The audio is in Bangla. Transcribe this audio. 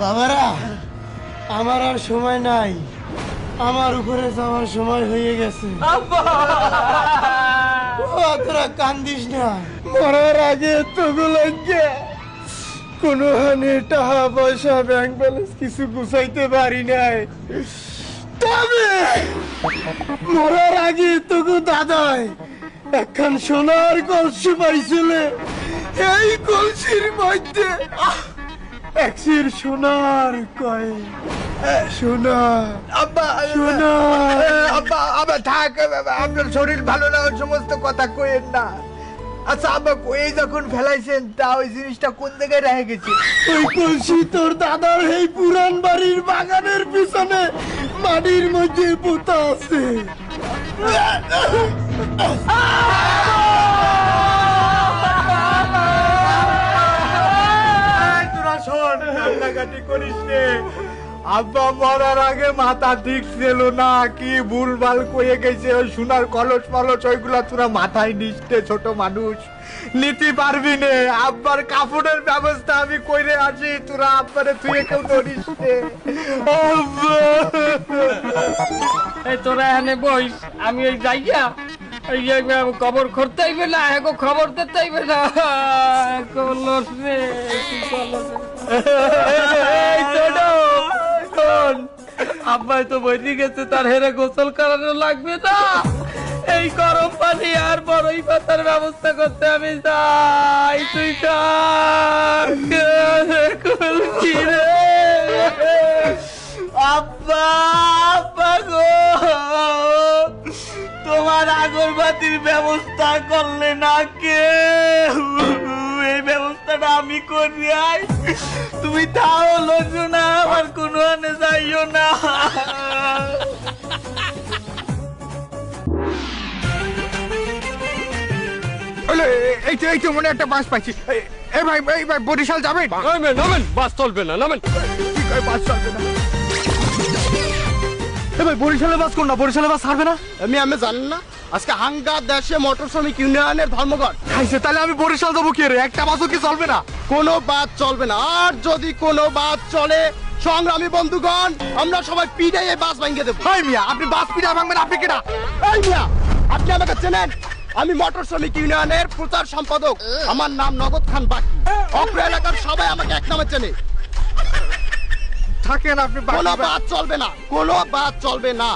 বাবারা আমার আর সময় নাই। আমার উপরে যাওয়ার সময় হয়ে গেছে। তোরা কান্দিস না। মরার আগে তোগুলো কোনো হানে টাকা পয়সা ব্যাংক ব্যালেন্স কিছু গুছাইতে পারি নাই। তবে মরার আগে তোকে দাদায় একখান সোনার কলসি পাইছিল এই কলসির মধ্যে। একশির সোনার কয় সোনা আব্বা সোনা আব্বা আব্বা থাক আপনার শরীর ভালো না ওই সমস্ত কথা কইেন না। আচ্ছা আব্বা কই যখন ফেলাইছেন তা ওই জিনিসটা কোন জায়গায় রেখে গেছে ওই কলসি তোর দাদার এই পুরান বাড়ির বাগানের পিছনে মাটির মধ্যে পোতা আছে। কান্নাকাটি করিস আব্বা মরার আগে মাথা ঠিক ছিল না, কি ভুলভাল কয়ে গেছে, ওই সোনার কলস মলস, ওইগুলা তোরা মাথায় নিচ্ছে ছোট মানুষ। নিতে পারবি নে। আব্বার কাপড়ের ব্যবস্থা আমি কইরে আছি তোরা আব্বারে তুই কেউ ধরিস তোরা এখানে বইস আমি ওই যাইয়া খবর করতে হইবে না এখন খবর দিতে হইবে না। আব্বাই তো বইতে গেছে, তার হেরে গোসল করানো লাগবে না। এই গরম পানি আর বড়ই পাতার ব্যবস্থা করতে আমি যাই, তুই। রে। আব্বা! তোমার আগরবাতির ব্যবস্থা করলে না কে এই ব্যবস্থাটা আমি করি আই। তুমি তাও লোকো না আমার কোনো আনে যাইও না এই তো এই তো মনে একটা বাস পাইছি। এ ভাই এই ভাই বরিশাল যাবেন? নামেন নামেন বাস চলবে না নামেন। কি কয় বাস চলবে না? ভাই বরিশালের বাস কোনটা? বরিশালের বাস ছাড়বে না? আমি আমি জানেন না। আজকে হাঙ্গা দেশে মোটর শ্রমিক ইউনিয়নের ধর্মঘট। খাইছে তাহলে আমি বরিশাল যাব কি রে? একটা বাসও কি চলবে না? কোনো বাদ চলবে না। আর যদি কোনো বাদ চলে সংগ্রামী বন্ধুগণ আমরা সবাই পিড়াই এই বাস ভাঙিয়ে দেবো। হাই মিয়া আপনি বাস পিঠা ভাঙবেন আপনি কেটা এই মিয়া আপনি আমাকে চেনেন? আমি মোটর শ্রমিক ইউনিয়নের প্রচার সম্পাদক। আমার নাম নগদ খান বাকি। অপ্র এলাকার সবাই আমাকে এক নামে চেনে। থাকেন আপনি কোনো বাদ চলবে না। কোনো বাদ চলবে না।